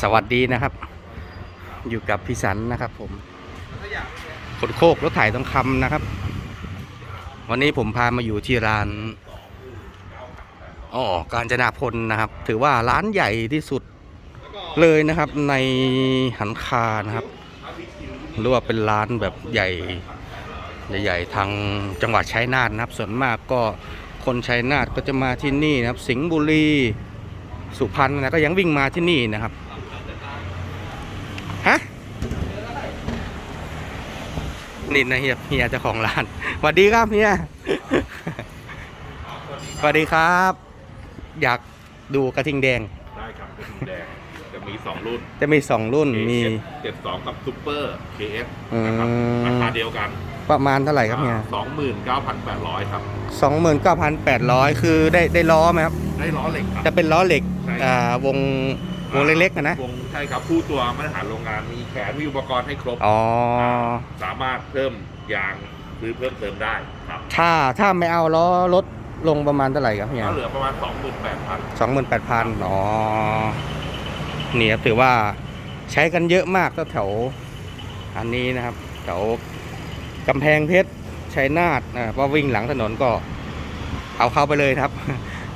สวัสดีนะครับ อยู่กับพี่สันนะครับผมขนโคกรถไถทองคำนะครับ วันนี้ผมพามาอยู่ที่ร้านอ๋อกาญจนาพลนะครับ ถือว่าร้านใหญ่ที่สุดเลยนะครับในหันคานะครับหรือว่าเป็นร้านแบบใหญ่ใหญ่ๆทางจังหวัดชัยนาทนะครับ ส่วนมากก็คนชัยนาทก็จะมาที่นี่นะครับ สิงห์บุรี สุพรรณนะก็ยังวิ่งมาที่นี่นะครับฮะนี่นะเฮียเฮียเจ้าของร้านสวัสดีครับเฮียสวัสดีครับ อยากดูกระทิงแดง ได้ครับกระทิงแดง จะมี2รุ่น จะมีสองรุ่นมี72กับซูเปอร์ KF อืมนะครับราคาเดียวกัน ประมาณเท่าไหร่ครับเฮีย29,800ครับสองหมื่นเก้าพันแปดร้อยคือได้ได้ล้อไหมครับ ได้ล้อเหล็กครับ จะเป็นล้อเหล็กใช่อ่าวงวงเล็กๆอะนะวงใช่ครับคู่ตัวมาตรฐานโรงงานมีแขนมีอุปกรณ์ให้ครบอ๋อสามารถเพิ่มยางซื้อเพิ่มเติมได้ครับ ถ้าถ้าไม่เอาล้อลดลงประมาณเท่าไหร่ครับเฮียก็เหลือประมาณ28,000สองหมื่นแปดพันอ๋อนี่ครับถือว่าใช้กันเยอะมากก็แถวอันนี้นะครับแถว กำแพงเพชรชัยนาทอ่าพอวิ่งหลังถนนก็เอาเข้าไปเลยครับ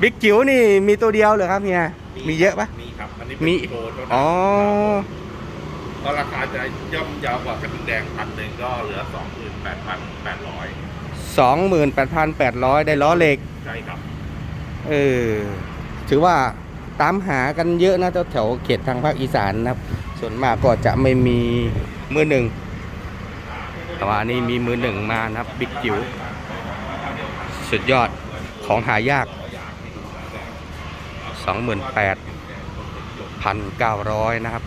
บิ๊กจิ๋วนี่มีตัวเดียวเหรอครับเฮียมีเยอะปะ มีครับ อันนี้มีเป็นโปรเท่านั้นอ๋อก็ราคาจะย่อมเยาวกว่ากระทิงแดงพันหนึ่งก็เหลือ28,800สองหมื่นแปดพันแปดร้อยได้ล้อเหล็ก ใช่ครับ เออ ถือว่าตามหากันเยอะนะแถวๆเขตทางภาคอีสานนะครับ ส่วนมากก็จะไม่มีมือหนึ่ง แต่ว่าอันนี้มีมือหนึ่งมานะครับบิ๊กจิ๋วสุดยอดของหายาก 28,900 นะครับ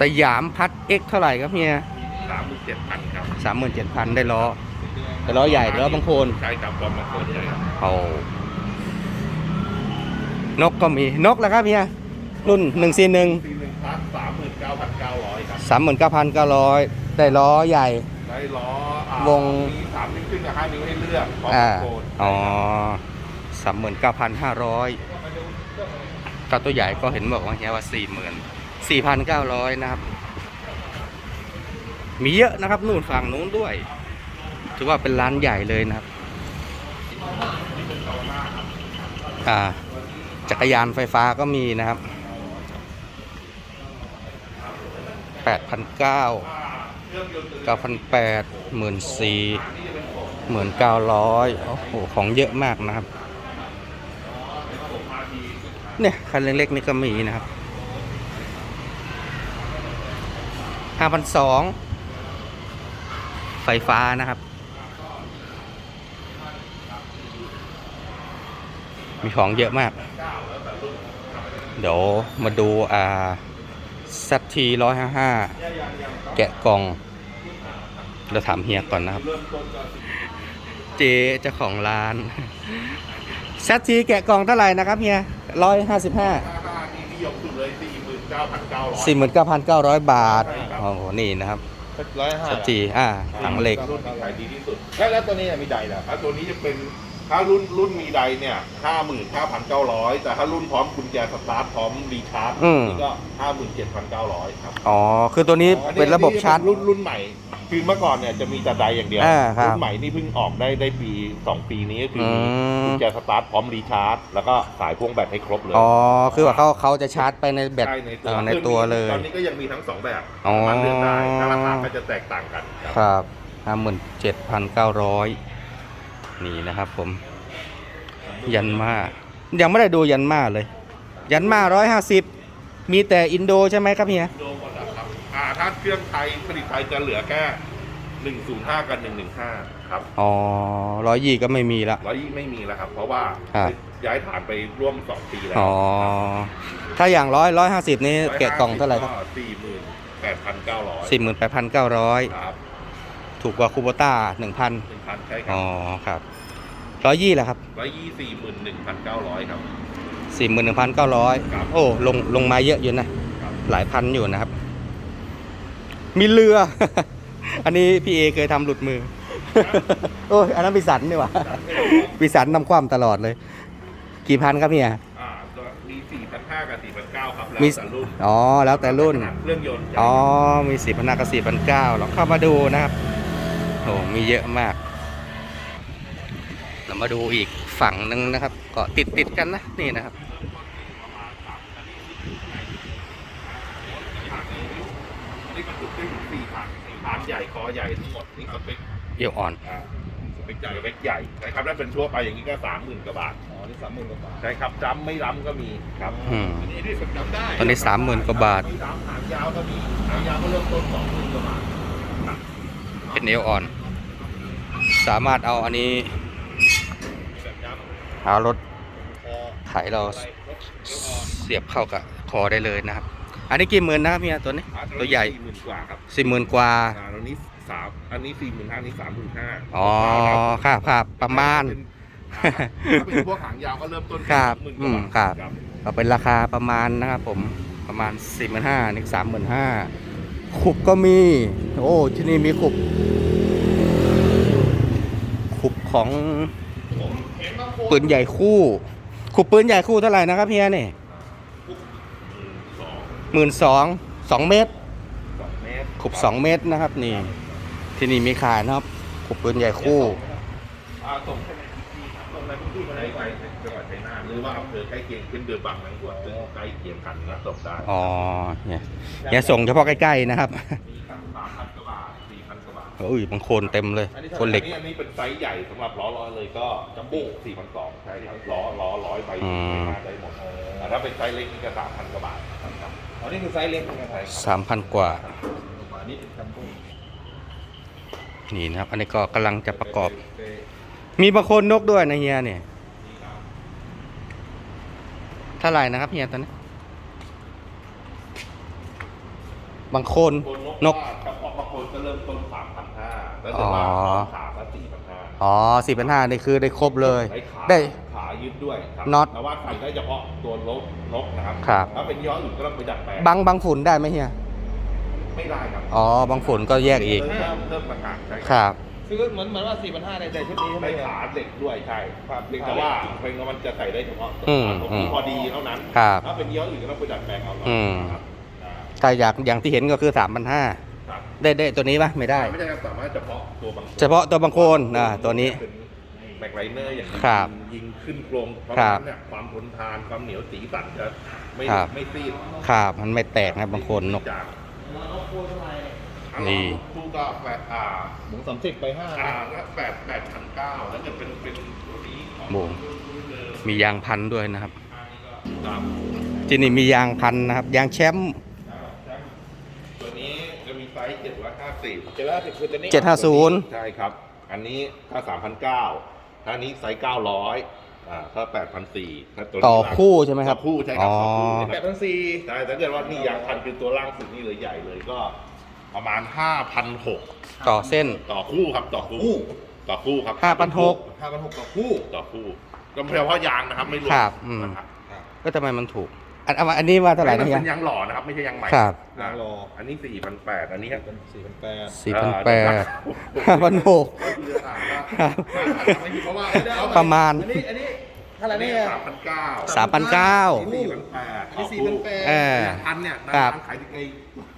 สยามพัดเอ็กเท่าไหร่ครับเฮีย37,000ครับ37,000ได้ล้อแต่ล้อใหญ่ล้อบางโคนใช่ครับก็มาโคนเลยครับโอ้นกก็มีนกแล้วครับเฮียรุ่น141ซีหนึ่งพัด 39,900ครับ39,900ได้ล้อใหญ่ ได้ล้ออ่าวง มีสามนิ้วขึ้นกับห้านิ้วให้เลือกพร้อมอ่าโคนอ๋อสามหมื่นเก้าพันห้าร้อยก็ตัวใหญ่ก็เห็นบอกว่าเฮียว่าสี่หมื่นสี่พันเก้าร้อยนะครับ มีเยอะนะครับนู่นฝั่งนู้นด้วย ถือว่าเป็นร้านใหญ่เลยนะครับ อ่า จักรยานไฟฟ้าก็มีนะครับ 8,900 9,800 14,000 1,900โอ้โห ของเยอะมากนะครับ เนี่ย คันเล็กๆนี่ก็มีนะครับ 5,200 ไฟฟ้านะครับ มีของเยอะมาก เดี๋ยวมาดูอ่า ซัตทีร้อยห้าห้าแกะกล่อง เราถามเฮียก่อนนะครับ เจ๊เจ้าของร้านซัตทีแกะกล่องเท่าไหร่นะครับเฮียร้อยห้าสิบห้าราคาที่นิยมสุดเลย49,900สี่หมื่นเก้าพันเก้าร้อยบาท โอ้โห นี่นะครับร้อยห้าซัตทีอ่าถังเหล็กรุ่นที่ขายดีที่สุดแล้วแล้วตัวนี้มีใดเหรอแล้วตัวนี้จะเป็น ถ้ารุ่นรุ่นมีใดเนี่ย59,900แต่ถ้ารุ่นพร้อมกุญแจสตาร์ทพร้อมรีชาร์จอืม นี่ก็57,900ครับอ๋อ คือตัวนี้อัเป็นระบบชาร์จ รุ่นรุ่นใหม่ คือเมื่อก่อนเนี่ยจะมีแต่ใดอย่างเดียวอ่าครับรุ่นใหม่นี่เพิ่งออกได้ได้ปี2ปีนี้ก็คืออม กุญแจสตาร์ทพร้อมรีชาร์จแล้วก็สายพ่วงแบตให้ครบเลย อ๋อ คือว่าเขาเขาจะชาร์จไปในแบตใช่ในตัเอ่วอในตัวเลย ตอนนี้ก็ยังมีทั้งสองแบบอ๋อ สามารถเลือกได้ถ้าราคาก็จะแตกต่างกันครับ ครับห้าหมื่นเจ็ดพันเก้าร้อย นี่นะครับผม ยันมายังไม่ได้ดูยันมาเลย ยันมาร้อยห้าสิบมีแต่อินโดใช่ไหมครับเฮียโดหมดแล้วครับอ่าถ้าเครื่องไทยผลิตไทยจะเหลือแค่105กับ115ครับอ๋อร้อยยี่ก็ไม่มีละร้อยยี่ไม่มีแล้วครับ เพราะว่าครับย้ายฐานไปร่วม2ปีแล้วอ๋อถ้าอย่างร้อยร้อยห้าสิบนี่แกะกล่องเท่าไหร่ครับสี่หมื่นแปดพันเก้าร้อยสี่หมื่นแปดพันเก้าร้อยครับ ถูกกว่าคูโบต้าหนึ่งพันหนึ่งพันใช่ครัอ๋บอครับร้อยยี่แหละครับร้อยยี่สี่หมื่นหนึ่งพันเก้าร้อยครับ สี่หมื่นหนึ่งพันเก้าร้อยครับ โอ้ลงลงมาเยอะอยู่นะ ครับหลายพันอยู่นะครับ มีเรือ อันนี้พี่เอเคยทำหลุดมือ โอ้ยอันนั้นพิสันนี่หว่าพิสันนำความตลอดเลย กี่พันครับเฮียอ่าตัวมีสี่พันห้ากับสี่พันเก้าครับแล้วมีแต่รุ่นอ๋อ แล้วแต่รุ่นขนาดเครื่องยนต์อ๋อ มีสี่พันห้ากับสี่พันเก้าลองเข้ามาดูนะครับโอ้มีเยอะมาก เรามาดูอีกฝั่งหนึ่งนะครับ ก็ติดติดๆกันนะ นี่นะครับ นี่ก็คือเป็นสี่พันสี่พันใหญ่คอใหญ่ทั้งหมดนี่สเปคเอวอ่อน อ่าสเปคใหญ่สเปคใหญ่นะครับถ้าเป็นทั่วไปอย่างนี้ก็สามหมื่นกว่าบาทอ๋อนี่สามหมื่นกว่าบาทใช่ครับจ้ำไม่ล้ำก็มีครับอืม อันนี้ที่ผมจำได้ตอนนี้30,000กว่าบาทมีสามหางยาวก็มีหางยาวก็เริ่มต้นสองหมื่นกว่าบาท เป็นเอวอ่อน สามารถเอาอันนี้แบบย้ำเอารถคอไถเราใส่รถเอวอ่อนเสียบเข้ากับคอได้เลยนะครับ อันนี้กี่หมื่นนะครับเฮียตัวนี้อ่าตัวใหญ่สี่หมื่นกว่าครับสี่หมื่นกว่าอ่าตัวนี้สามอันนี้สี่หมื่นห้านี้สามหมื่นห้าอ๋อครับครับประมาณอ่าถ้าเป็นพวกหางยาวก็เริ่มต้นครับหมื่นกอืว่ามครับครับก็เป็นราคาประมาณนะครับผมประมาณสี่หมื่นห้านี่สามหมื่นห้า ขุบก็มี โอ้ที่นี่มีขุบ ขุบของปืนใหญ่คู่ ขุบปืนใหญ่คู่เท่าไหร่นะครับเฮียนี่หมื่นสองสองเมตรขุบสองเมตรนะครับ นี่ ที่นี่มีขายนะครับ ขุบปืนใหญ่คู่ ยนาทหรือว่าอำเภอใกล้เคียงขึ้นเดือบางนางบวชซึ่งใกล้เคียงกันนะส่งได้อ๋อเนี่ยอย่าส่งเฉพาะใกล้ๆนะครับมีครับสามพันกว่าบาทสี่พันกว่าบาทอุ้ยบางคนเต็มเลยคนเหล็กอันนี้อันนี้เป็นไซส์ใหญ่สำหรับล้อร้อยเลยก็จัมโบ้สี่พันสองใช่ครับล้อล้อร้อยใบอืมใช้งานได้หมดแต่ถ้าเป็นไซส์เล็กนี่ก็สามพันกว่าบาทครับอ๋อนี่คือไซส์เล็กเหมือนกันครับสามพันกว่าอันนี้เป็นจัมโบ้นี่นะครับ อันนี้ก็กำลังจะประกอบ มีบางคนนกด้วยนะเฮียเนี่ย เท่าไหร่นะครับเฮียตอนนี้ บางคนคนนนกกเฉพาะบางคนก็เริ่มต้นสามพันห้าแล้วแต่ว่าอ๋อขาก็สี่พันห้าอ๋อสี่พันห้านี่คือได้ครบเลย ได้ขาได้ขายึดด้วยครับน็อตแต่ว่าใส่ได้เฉพาะตัวนกนกนะครับครับถ้าเป็นย้ออื่นก็ต้องไปดัดแปลงบางบางฝุ่นได้ไหมเฮียไม่ได้ครับ อ๋อบางฝุ่นก็แยกอีกเริ่มเริ่มประกาศใช่ครับ คือเหมือนเหมือนว่าสี่พันห้าในแต่ชุดนี้ใช่ไหมได้เนี่ยขาเหล็กด้วยใช่ครับเพียงแต่ว่าเพลงมันจะใส่ได้เฉพาะอืมตรงอืนี้มพอดีเท่านั้นครับถ้าเป็นย้ออื่นก็ต้องไปดัดแปลงเอาอืม ครับอ่าถ้าอยากอย่างที่เห็นก็คือสามพันห้าครับได้ได้ตัวนี้ปะไม่ได้ ไม่ได้ครับสามารถเฉพาะตัวบางเฉพาะตัวบางโคนอ่าตัวนี้ เป็นแบ็คไลเนอร์อย่างนี้ครับยิงขึ้นโครงเพราะครัฉะบนั้นเนี่ยความทนทานความเหนียวสีสันจะไม่ครับ ไม่ซีดครับมันไม่แตกนะบางคนนก จาก นี่ คู่ก็แปดอ่าหมูสามสิบไปห้าอ่าก็แปดแปดพันเก้าแล้วจะเป็นเป็นตัวนี้ของโบงมียางพันด้วยนะครับครับที่นี่มียางพันนะครับ ยางแชมป์ตัวนี้จะมีไซส์เจ็ดร้อยห้าสิบ เจ็ดร้อยสิบคือตัวนี้เจ็ดห้าศูนย์ใช่ครับ อันนี้ถ้าสามพันเก้าถ้านี้ไซส์เก้าร้อยอ่าถ้าแปดพันสี่ถ้าตัวนี้ต่อคู่ใช่ไหมครับ ต่อคู่ใช่ครับต่อคู่อ๋อนะแปคดรับพันสี่ ใช่ถ้าเกิดว่านี่ยางพันคือตัวล่างสุดนี่เลยใหญ่เลยก็ ประมาณห้าพันหกต่อเส้น ต่อคู่ครับ ต่อคู่ ต่อคู่ครับห้าพันหกห้าพันหกต่อคู่ ต่อคู่ก็เฉพาะยางนะครับ ไม่รวมครับอืม นะครับก็ทำไมมันถูก อันอันอันนี้ว่าเท่าไหร่มันะนเฮีย เป็นยางหล่อนะครับ ไม่ใช่ยางใหม่ครับอ่าอันนี้สี่พันแปดอันนี้เป็นสี่พันแปดสี่พันแปเอดอห้าพันหก ครับเพราะว่าประมาณ อันนี้อันนี้เท่าไหร่อันนี้เนี่ยสามพันเก้าสามพันเก้า สี่พันแปดอันนี้สี่พันแปดเออ พันเนี่ยครับร้านขายใน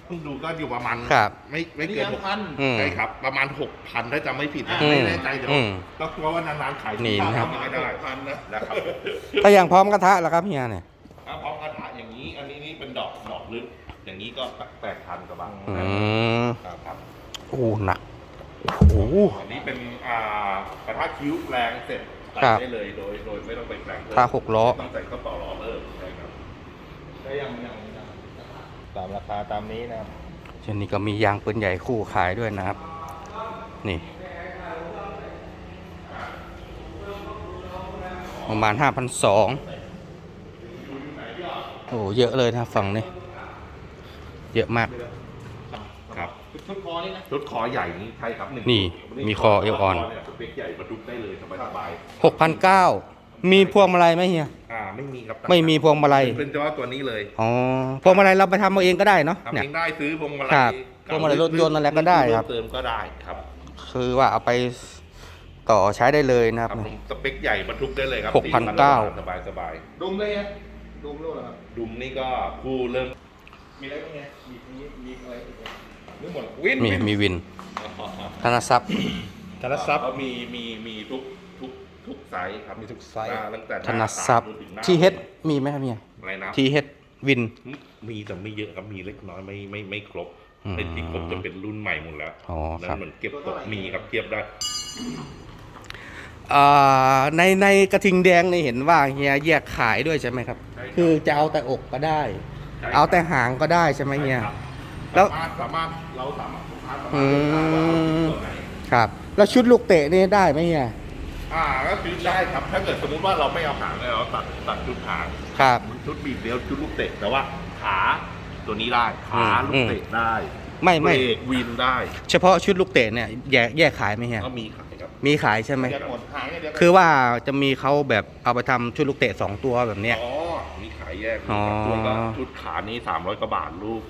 เพิ่งดูก็อยู่ประมาณครับไม่ไม่นี่เกินยางหกพันอืมใช่ครับ ประมาณหกพันถ้าจำไม่ผิดนะอืมไม่แน่ใจเดี๋ยวอืมต้องเพราะว่านานๆขายนี่นะครับ ไม่ได้พันนะนะครับถ้าอย่างพร้อมกระทะแล้วครับเฮียเนี่ย ถ้าพร้อมกระถาอย่างนี้ อันนี้นี่เป็นดอกดอกลึก อย่างนี้ก็แปดพันกว่าบาทอืมครับครับโอ้หนักโอ้โหอันนี้เป็นอ่ากระทะคิ้วแปลงเสร็จใส่ครับได้เลยโดยโดยไม่ต้องไปแปลงเพิ่มถ้าหกล้อต้องใส่ข้าวต่อล้อเพิ่มใช่ครับได้ยังยังยัง ตามราคาตามนี้นะครับเช่นนี้ก็มียางปืนใหญ่คู่ขายด้วยนะครับ นี่ประมาณห้าพันสองโอ้เยอะเลยนะฝั่งนี้ เยอะมาก ครับ ชุดคอนี่นะชุดคอใหญ่นี้ใช่ครับหนึ่งนี่ชุดมีคอเอวอ่อนเนี่ยสเปคใหญ่บรรทุกได้เลยสบายสบายหกพันเก้า มีพวงมาลัยไหมเฮียๆอ่าไม่มีครับไม่มีพวงมาลัย เป็นเฉพาะตัวนี้เลยอ๋อพวงมาลัยเราไปทำเอาเองก็ได้เนาะทำเนี่ย เองได้ซื้อพวงมาลัครัยบพวงมาลัยรถยนต์อะไรก็ได้ครับ เติมก็ได้ครับคือว่าเอาไปต่อใช้ได้เลยนะคครัรับบผมสเปคใหญ่บรรทุกได้เลยครับหกพันเก้าสบายสบายดุมเลยไงดุมรู้เหรอครับ ๆดุมนี่ก็คู่เริ่มมีอะไรบ้างไงมีมีมีอะไรอีกไหมนึกหมดวินมีมีวินธนทรัพย์ธนทรัพย์ก็มีมีมีทุก ทุกทุกไซส์ครับมีทุกไซส์หน้าตั้งแต่ธนทรัพย์หาจนถึงหน้าทีเฮดมีไหมครับเฮียอะไรนะทีเฮดวิน มีแต่ไม่เยอะครับมีเล็กน้อยไม่ไม่ไม่ครบอืมไอ้ที่ครบจะเป็นรุ่นใหม่หมดแล้วอ๋อนั่ครับนเหมือนเก็บตกมีครับเทียบได้อ่าในในกระทิงแดงนี่เห็นว่าเฮียแยกขายด้วยใช่ไหมครับใช่ครับคือจะเอาแต่อกก็ได้ใช่ครับเอาแต่หางก็ได้ใช่ไหมเฮียครับแล้วสามารถสามารถเราสามารถลูกค้าสามารถอืมเลือกได้ว่าเอาตัวไหนครับ แล้วชุดลูกเตะนี่ได้ไหมเฮีย อ่าก็คือได้ครับ ถ้าเกิดสมมุติว่าเราไม่เอาหางเลยเราตัดตัดชุดหางครับ ชุดบีบเดียวชุดลูกเตะแต่ว่าขาตัวนี้ได้ขาอืมลูกเตะได้ไม่ไม่ เบรกวินได้เฉพาะชุดลูกเตะเนี่ยแยกแยกขายไหมเฮียก็มีขายครับมีขายใช่ไหมเดียวหมดหายเนี่ยเดียวคือว่าจะมีเขาแบบเอาไปทำชุดลูกเตะสองตัวแบบเนี้ย อ๋อมีขายแยกอ๋อตัวก็ชุดขานี้สามร้อยกว่าบาทลูก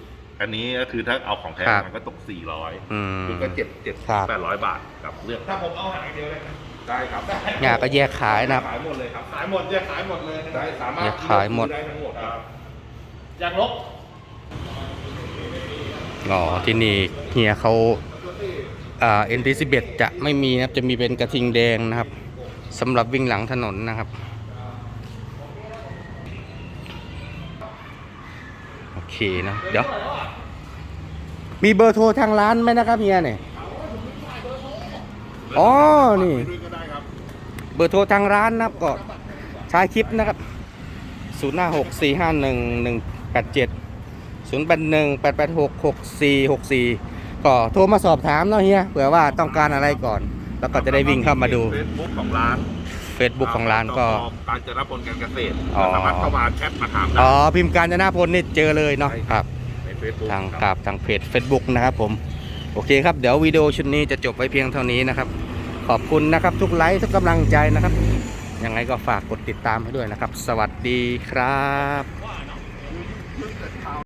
อันนี้ก็คือถ้าเอาของแท้ครับ มันก็ตกสี่ร้อยอืมชุดก็เจ็ดเจ็ดครับ แปดร้อยบาทกับเลือกถ้าผมเอาหายเดียวเลยนะได้ครับเนี่ยก็แยกขายนะครับ ขายหมดเลยครับ ขายหมดจะขายหมดเลยนะได้สามารถแยกขายหมด ได้ทั้งหมดครับ อยากลบอ๋อที่นี่เฮียเขาอ่า NT11 จะไม่มีนะครับ จะมีเป็นกระทิงแดงนะครับสำหรับวิ่งหลังถนนนะครับ โอ เคนะเดี๋ยว มีเบอร์โทรทางร้านไหมนะครับเฮียเนี่ยอ๋อนี่ด้วยก็ได้ครับเบอร์โทรทางร้านนะครับก็ใช้คลิปนะครับ0 5 6 4 5 1 1 8 7 0 8 1 8 8 6 6 4 6 4 ก็โทรมาสอบถามเนาะเฮียเผื่อว่าต้องการอะไรก่อน แล้วก็จะได้วิ่งเข้ามาดู เฟซบุ๊กของร้าน Facebook ของร้านก็ การจนพลการเกษตรอ๋อ สามารถเข้ามาแชทมาถามได้อ๋อพิมพ์การจนาพลนี่เจอเลยเนาะใช่คครัรับบในเฟซบุ๊กทางครับทางเพจ Facebook นะครับผม โอเคครับ เดี๋ยววิดีโอชุดนี้จะจบไว้เพียงเท่านี้นะครับ ขอบคุณนะครับทุกไลค์ทุกกำลังใจนะครับ ยังไงก็ฝากกดติดตามให้ด้วยนะครับ สวัสดีครับ